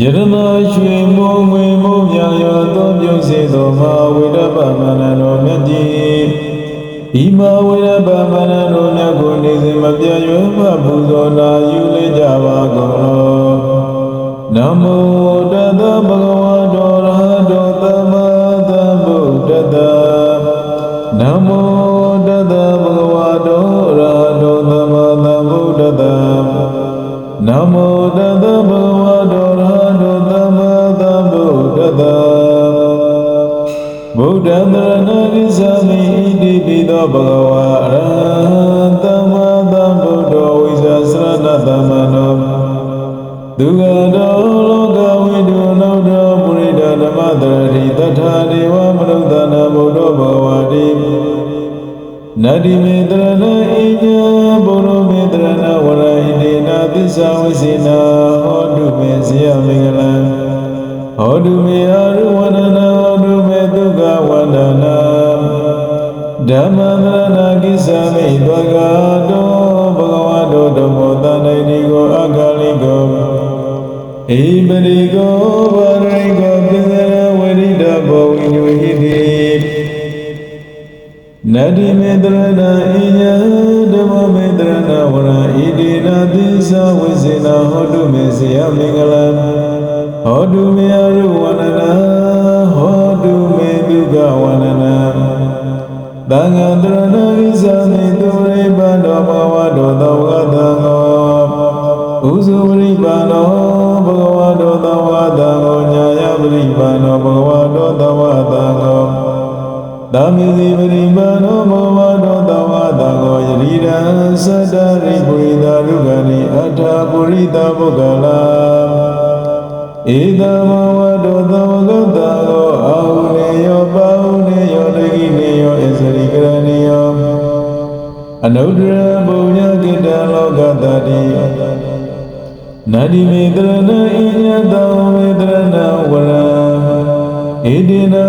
ယရနာရွှေမိုးငွေမိုးမြရောသောပြုံးစေသောမဟာဝိရပမဏတော်မြတ်ကြီးဤမဟာဝိရပမဏတော်မြတ်ကိုနေစဉ်မပြတ်ရွယ်မှပူဇော်နာယူလေကြပါကုန်လောနမောတတဗုဒ္ဓဝါတော်ရဟတောသမ္မာသမ္ဗုဒ္ဓတ္တနမောတတဗုဒ္ဓဝါတော်ရဟတောသမ္မာသမ္ဗုဒ္ဓတ္တ နမောတတဗုဒ္ဓဝါဒောရဟတော ဒ္ဓံတရဏဂိသမိဣတိပိသောဘဂဝါအရဟံသမ္မာသမ္ဗုဒ္ဓဝိဇာစရဏသမ္မနောဒုက္ခတောလောကဝိတုနောတောပုရိဒဓမ္မတရတိတထာဒေဝမနုဿနာဗုဒ္ဓဘဂဝါတိနတ္တိမေတရဏအိညာဘုရောမေတရဏဝရဟိတေနာသစ္စာဝိစေနာဟောတုမေဇယမင်္ဂလံဟောတုမေအရုဝန္ဒနာ Dhammana gisami bhagado bhagavado dhammodanai digo agaligo Ibarigo varigo bhidhara varida bhavinyo hidi Nadi medrana iya dhamma medrana vara idina disa vizina hodu meziya mingalam Hodu me aruvanana hodu me dugavanana တိနတ္တိမေတရဏအိညာဓမ္မမေတရဏဝရဣတိနာသစ္စာဝိစေနာဟောတုမေဇယမင်္ဂလံဟောတုမေအရုဝန္ဒနာဟောတုမေဒုက္ခဝန္ဒနာသံဃာတရဏဂိသမိသူရိပန္တောဘဝတောသောဝတံသောဥဇုပရိပန္တောဘဂဝတောသောဝတံကိုညာယပရိပန္တောဘဂဝတောသောဝတံကိုသာမေစီပရိပါဏောမောဝတောတဝတကောယရိရံသတ္တရိပုရိသဒုက္ခနိအထာပုရိသပုဂ္ဂလာဧတမောဝတောသ နုတ္တရဘုံညကိတံလောကတတိနတ္တိမေတရဏအိညတောမေတရဏဝရံဣတိနာ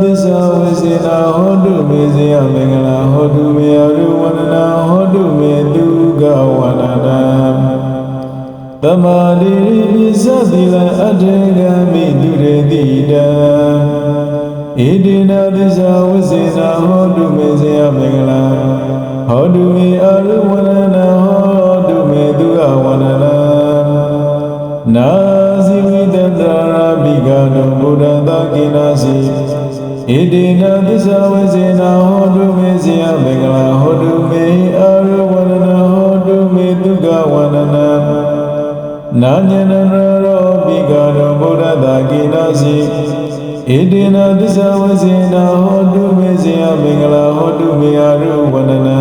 သစ္စာဝိစေနာဟောတုမေဇယမင်္ဂလာဟောတုမေအရုဝန္ဒနာဟောတုမေဒုက္ခဝန္ဒနာသမာဓိပိသတိလအထေကမိတုရေတိတံဣတိနာသစ္စာဝိစေနာဟောတုမေဇယမင်္ဂလာ ဟောတုမေအရုဝန္ဒနာဟောတုမေဒုက္ခဝန္ဒနာနာဇိဝိတတရာဘိကတောဘုဒ္ဓသာကိနာစီဣတိနာသစ္စာဝေစေနာဟောတုမေဇယမင်္ဂလာဟောတုမေအာရဝန္ဒနာဟောတုမေဒုက္ခဝန္ဒနာနာညနရောဘိကတောဘုဒ္ဓသာကိနာစီ ဣတိနာသစ္စာဝေစေနာဟောတုမေဇယမင်္ဂလာဟောတုမေအာရဝန္ဒနာ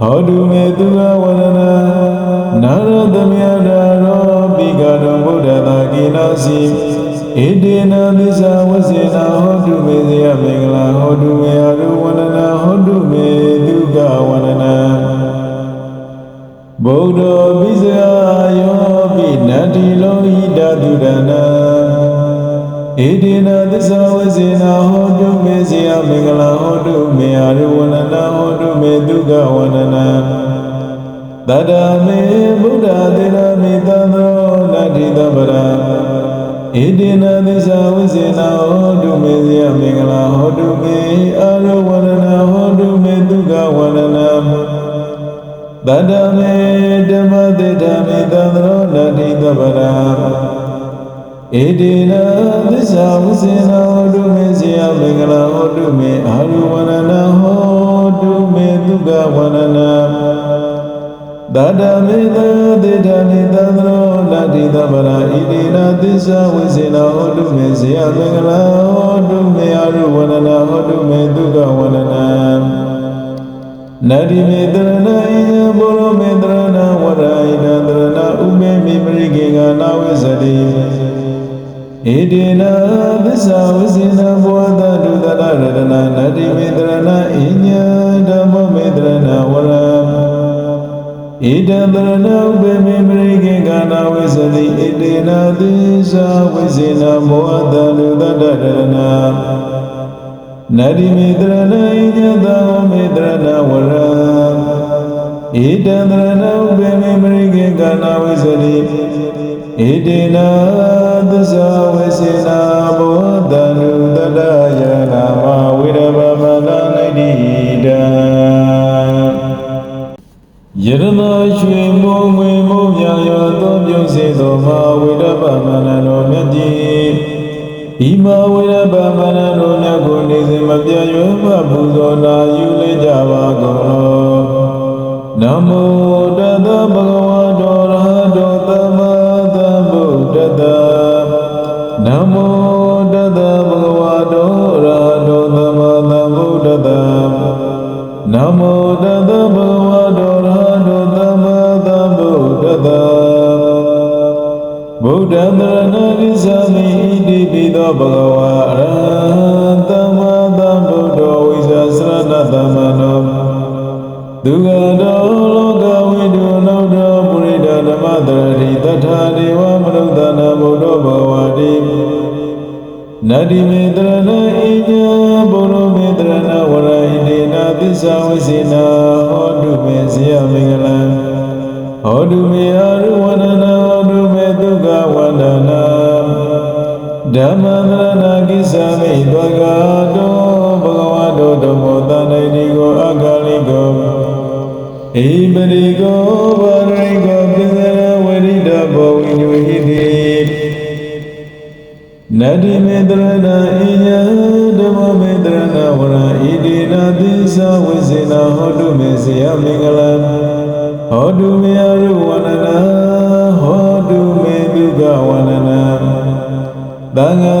ဟောတုမေသူဝဝရဏနာရသမယတာရောပိကတောဗုဒ္ဓသာကိနာစီဣတိနာသစ္စာဝစေနာဟောတုမေဇယမင်္ဂလာဟောတုမေအရုဝန္ဒနာဟောတုမေဒုက္ခဝန္ဒနာဗုဒ္ဓပိစယယောပိနတ္တိလောဟိတတုဒနာ ဣတိနာသစ္စာဝစေနာဟောတုမေဇယမင်္ဂလာဟောတုမေအရုဝန္ဒနာဟောတုမေဒုက္ခဝန္ဒနာတတမေဗုဒ္ဓသေရမိတသောနတ္တိတပရာဣတိနာသစ္စာဝစေနာဟောတုမေဇယမင်္ဂလာဟောတုမေအရုဝန္ဒနာဟောတုမေဒုက္ခဝန္ဒနာတတမေဓမ္မတေဓမ္မေတသရောနတ္တိတပရာ إدينا بزعزنا ودومي زيامنا ودومي هلواننا ودومي دقاواننا دادا ميدا ديدا نيدا لا ديدا بلا إدينا بزعزنا ودومي زيامنا ودومي هلواننا ودومي دقاواننا ನರಿಮೇದ್ರನಾಯ ಬುರುಮೇದ್ರನ ವರಾಯ ನದ್ರನ ಉಮೆ ಮಿಮ್ರಿಗೆಗ ನಾವು ಸರಿ ဣတိနာသစ္စာဝစေနာဟောတုမေဇယမင်္ဂလာဟောတုမေအာရုဝန္ဒနာဟောတုမေဒုက္ခဝန္ဒနာနတ္တိမေတရဏဣယဘောရောမေတရဏဝရဣနတရဏဥမေမိမရိကေငါနာဝိဇတိဣတိနာသစ္စာဝစိနာဘောဓဒုဒရရတနာနတိမေတရဏအညဓမ္မမေတရဏဝရဣတံတရဏဥပေမေပရိကေကာနာဝိသတိဣတိနာသစ္စာဝစိနာဘောဓဒုဒရရတနာနတိမေတရဏအညဓမ္မမေတရဏဝရဣတံတရဏဥပေမေပရိကေကာနာဝိသတိဣဣတိနာ သစ္စာဝေစေနာဘောဓနုတတယနာမဝိရဗမန္တနိတိတံယရနာရွှေမုံမွေမုံမြာရောသောပြုစေသောမဝိရဗမန္တတော်မြတ်ကြီးဤမဝိရဗမန္တတော်မြတ်ကိုနေစဉ်မပြတ်ရွယ်မှပူဇော်နာယူလေကြပါကုန်လောနမောတတဗုဒ္ဓ နမောတတဗုဒ္ဓဝါတော်ရဟတောသမ္မာသမ္ဗုဒ္ဓတ္တဗုဒ္ဓံတရဏဂိသမိဣတိပိသောဘဂဝါ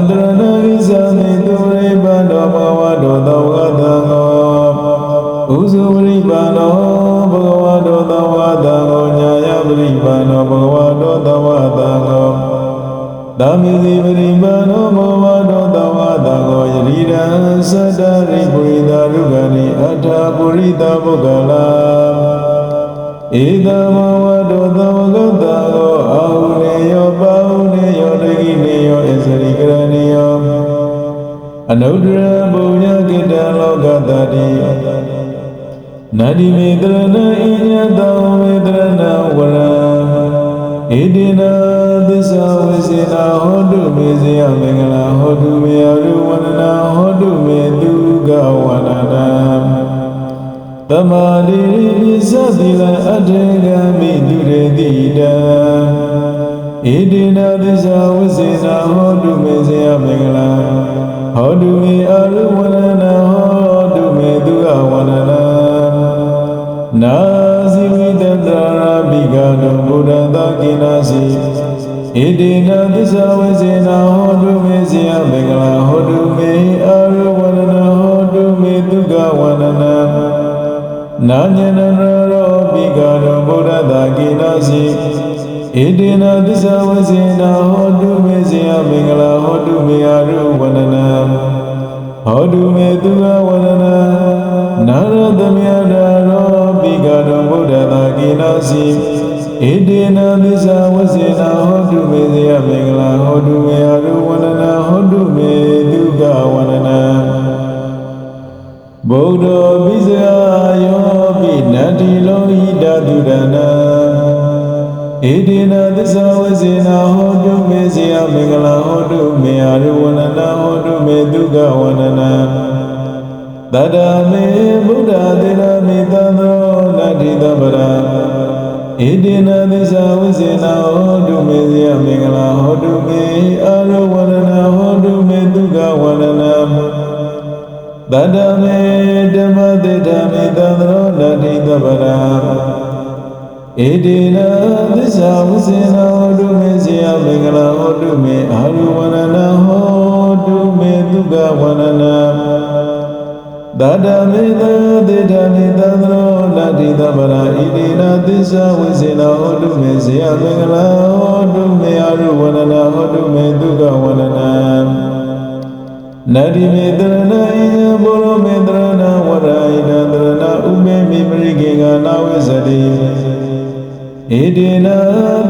တရဏဂိသမိသူရိပန္တောဘဝတောသောဝတံဃောဥဇုပရိပန္တောဘဂဝတောသောဝတံဃောညာယပရိပန္တောဘဂဝတောသောဝတံဃောသမိတိပရိပန္နောဘဂဝတောသောဝတံဃောယရိဒံသတ္တရိပုရိသဒုက္ခနိအထာပုရိသပုဂ္ဂလာဧတမဝတောသမဂတ္တ အနုတ္တရဘုံညကိတံလောကတတိနတ္တိမေတရဏဣညတောမေတရဏဝရံဣတိနာသစ္စာဝိစေနာဟောတုမေဇယမင်္ဂလာဟောတုမေအရုဝန္ဒနာဟောတုမေဒုက္ခဝန္ဒနာသမာဓိပိသတိလအထေဂမိတုရေတိတံဣတိနာသစ္စာ စီဣတိနာသစ္စာဝိစေနာဟောတုမေဇယမင်္ဂလာဟောတုမေအရုဝန္ဒနာဟောတုမေဒုက္ခဝန္ဒနာနာညနရရောပိကရောဗုဒ္ဓတာကိနာစီဣတိနာသစ္စာဝစေနာဟောတုမေဇယမင်္ဂလာဟောတုမေအရုဝန္ဒနာဟောတုမေသူဝဝန္ဒနာနာရတမြာဒရောပိကရောဗုဒ္ဓတာကိနာစီ ဣတိနာသစ္စာဝစေနာဟောတုမေဇယမင်္ဂလာဟောတုမေအရုဝန္ဒနာဟောတုမေဒုက္ခဝန္ဒနာဗုဒ္ဓပိစကာယောပိနတ္တိလောဟိတတုဒနာဣတိနာသစ္စာဝစေနာဟောတုမေဇယမင်္ဂလာဟောတုမေအရုဝန္ဒနာဟောတုမေဒုက္ခဝန္ဒနာတတမေဗုဒ္ဓသေရမိတံသောနတ္တိတပရာ ဣတိနာသစ္စာဝစေနာဟောတုမေဇယမင်္ဂလာဟောတုမေအရုဝန္ဒနာဟောတုမေဒုက္ခဝန္ဒနာတတမေဓမ္မတေဓမ္မိသံသရောနတိတပရာဣတိနာသစ္စာဝစေနာဟောတုမေဇယမင်္ဂလာဟောတုမေ တတမေသတေဓမ္မိသံသရောနတိတပရာဣတိနာသစ္စာဝစေနာဟောတုမေဇယမင်္ဂလာဟောတုမေအာရုဝန္ဒနာဟောတုမေဒုက္ခဝန္ဒနာနတ္တိမေတရဏဣယဘောရမေတရဏဝရဣဒတရဏဥမေမိပရိကေကနာဝိသတိဣတိနာ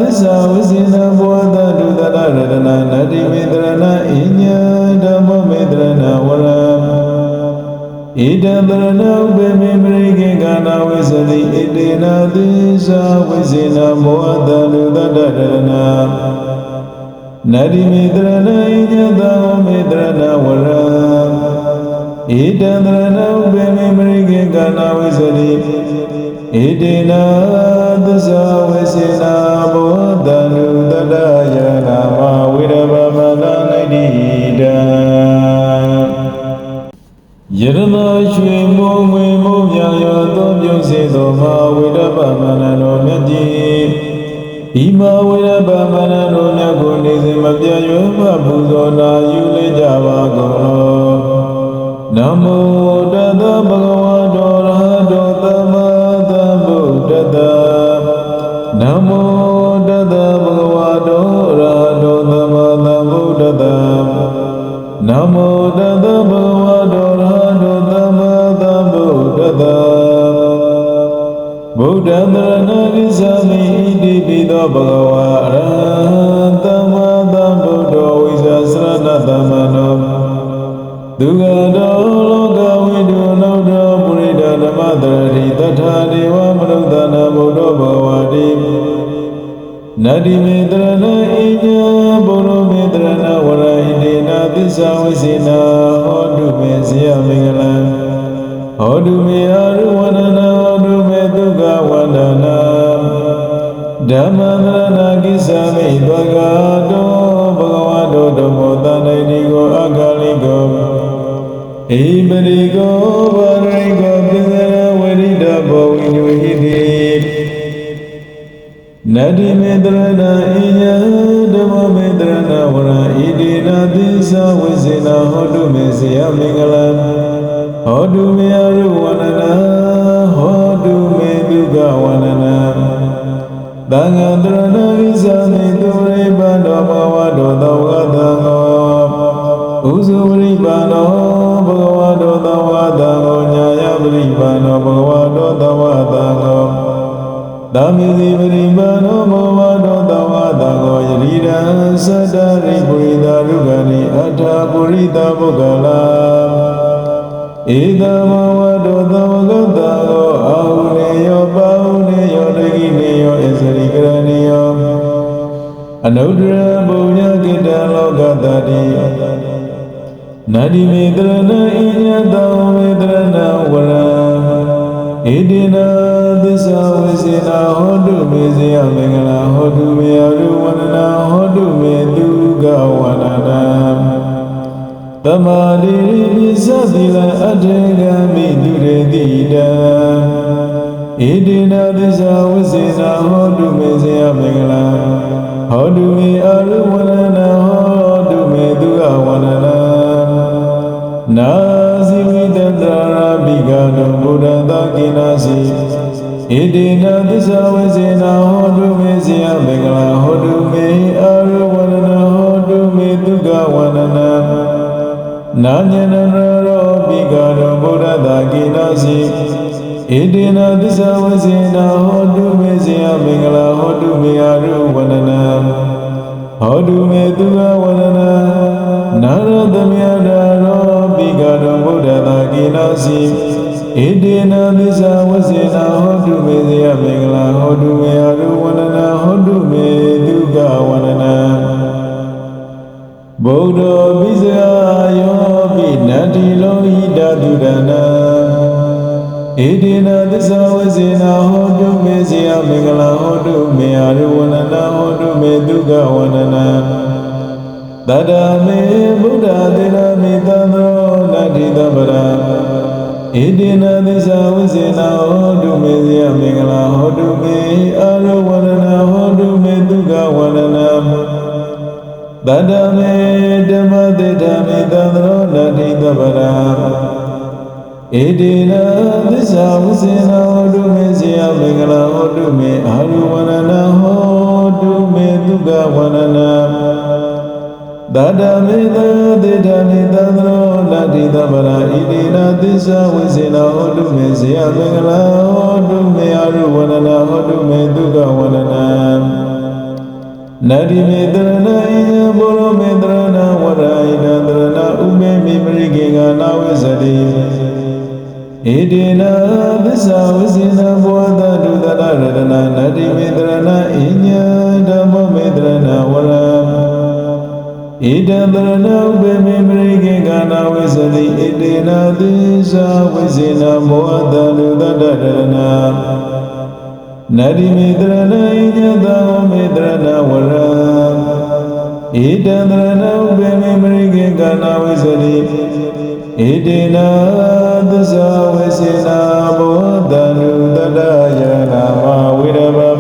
သစ္စာဝစိနဘောဓတုတရရတနာနတ္တိမေတရဏဣညာဓမ္မမေတရဏဝရ ဣဒံတရဏဥပေမိပရိကေကနာဝိသတိဣတိနာသစ္စာဝစိနဘောဓတုတရရတနာနတိမေတရဏဣညတဝမေတရဏဝရံဣတံတရဏဥပေမေမရိကေကနာဝိစရိဣတေနသစ္စာဝေစေ တ္တနမောတတဗုဒ္ဓဝါတောရဟတောသမ္မာသမ္ဗုဒ္ဓတ္တနမောတတဗုဒ္ဓဝါတောရဟတောသမ္မာသမ္ဗုဒ္ဓတ္တဗုဒ္ဓံတရဏဂိသမိဣတိပိသောဘဂဝါ တရတိတထာဒေဝမနုဿနာဘုဒ္ဓဘဂဝါတိနတ္တိမေတရဏဣညာဘုရောမေတရဏဝရဟိတေနာသစ္စာဝိစေနာဟောတုမေဇယမင်္ဂလံဟောတုမေအရုဝန္ဒနာဟောတုမေဒုက္ခဝန္ဒနာဓမ္မန္တရဏကိသမိသောကတောဘဂဝတောဓမ္မောတဏိတိကိုအကာလိကောဣပရိကောဗရိကော နတ္တိမေတရဏဣညာဓမ္မမေတရဏဝရဣတိနာသစ္စာဝိစေနာဟောတုမေဇယမင်္ဂလံဟောတုမေအရုဝန္ဒနာဟောတုမေဒုက္ခဝန္ဒနာသံဃာတရဏဝိဇာမိသူရိပန္တောဘဝတောသောဝတံသောဥဇုဝရိပန္တောဘဂဝတောသောဝတံကိုညာယပရိပန္တောဘဂဝတောသောဝတံကို သာမေတိပရိပန္နောဘဝတောသောဝတံကိုယရိရံသတ္တရိပုရိသရုဂဏိအထာပုရိသပုဂ္ဂလာဧတမဝတောသောကတံကိုအာဟုနေယောပါဟုနေယောတကိနေယောအစရိကရဏီယောအနုတ္တရဘုံညကိတံလောကတတိနတ္တိမေတရဏဣညတောမေတရဏဝရံ ဣတိနာသစ္စာဝိစေနာဟောတုမေဇယမင်္ဂလာဟောတုမေအရုဝန္ဒနာဟောတုမေဒုက္ခဝန္ဒနာသမာဓိပိသတိလအထေကမိတုရေတိတံဣတိနာသစ္စာဝိစေနာဟောတုမေဇယမင်္ဂလာဟောတုမေအရုဝန္ဒနာဟောတုမေဒုက္ခဝန္ဒနာနာ စီဣတိနာသစ္စာဝိစေနာဟောတုမေဇယမင်္ဂလာဟောတုမေအရုဝန္ဒနာဟောတုမေဒုက္ခဝန္ဒနာနာညနရောပိကာရောဗုဒ္ဓတာကိနာစီဣတိနာသစ္စာဝစေနာဟောတုမေဇယမင်္ဂလာဟောတုမေအာရုဝန္ဒနာဟောတုမေသူဝဝန္ဒနာနာရသမယတာရောပိကာရောဗုဒ္ဓတာကိနာစီ ဣတိနာသစ္စာဝစေနာဟောတုမေဇယမင်္ဂလာဟောတုမေအာရုဝန္ဒနာဟောတုမေသူကဝန္ဒနာဗုဒ္ဓပိစယယောပိနတ္တိလောဟိတတုဒနာဣတိနာသစ္စာဝစေနာဟောတုမေဇယမင်္ဂလာဟောတုမေအာရဝန္ဒနာဟောတုမေဒုက္ခဝန္ဒနာတတမေဗုဒ္ဓသေရမေတံသောနတ္တိတပရာ ဣတိနာသစ္စာဝစေနာဟောတုမေဇယမင်္ဂလာဟောတုမေအာရဝန္ဒနာဟောတုမေဒုက္ခဝန္ဒနာတတမေဓမ္မတေဓမ္မေသံသရောနတိတပရာဣတိနာသစ္စာဝစေနာဟောတုမေဇယမင်္ဂလာဟောတုမေအာရုဝန္ဒနာဟောတုမေဒုက္ခဝန္ဒနာတတမေသတေဓမ္မေသံသရော နတိတပရာဣတိနာသစ္စာဝစေနာဟောတုမေဇယမင်္ဂလာဟောတုမေအာရုဝန္ဒနာဟောတုမေဒုက္ခဝန္ဒနာနတိမေတရဏဣယဘောရမေတရဏဝရဣဒတရဏဥမေမိမရိကေကနာဝိဇတိဣတိနာသစ္စာဝိစေနဘောဓဒုဒရရတနာနတိမေတရဏဣညဓမ္မမေတရဏဝရဣ ဣဒံတရဏုပမေပရိကေကနာဝိသတိဣတေနာသီသာဝိဇေနမောအတနုတတရဏနတိမေတရဏဣညတဟောမေတရဏဝရံဣဒံတရဏုပမေပရိကေကနာဝိသတိဣတေနာသီသာဝိဇေနမောအတနုတတယနာမဝိရဘာ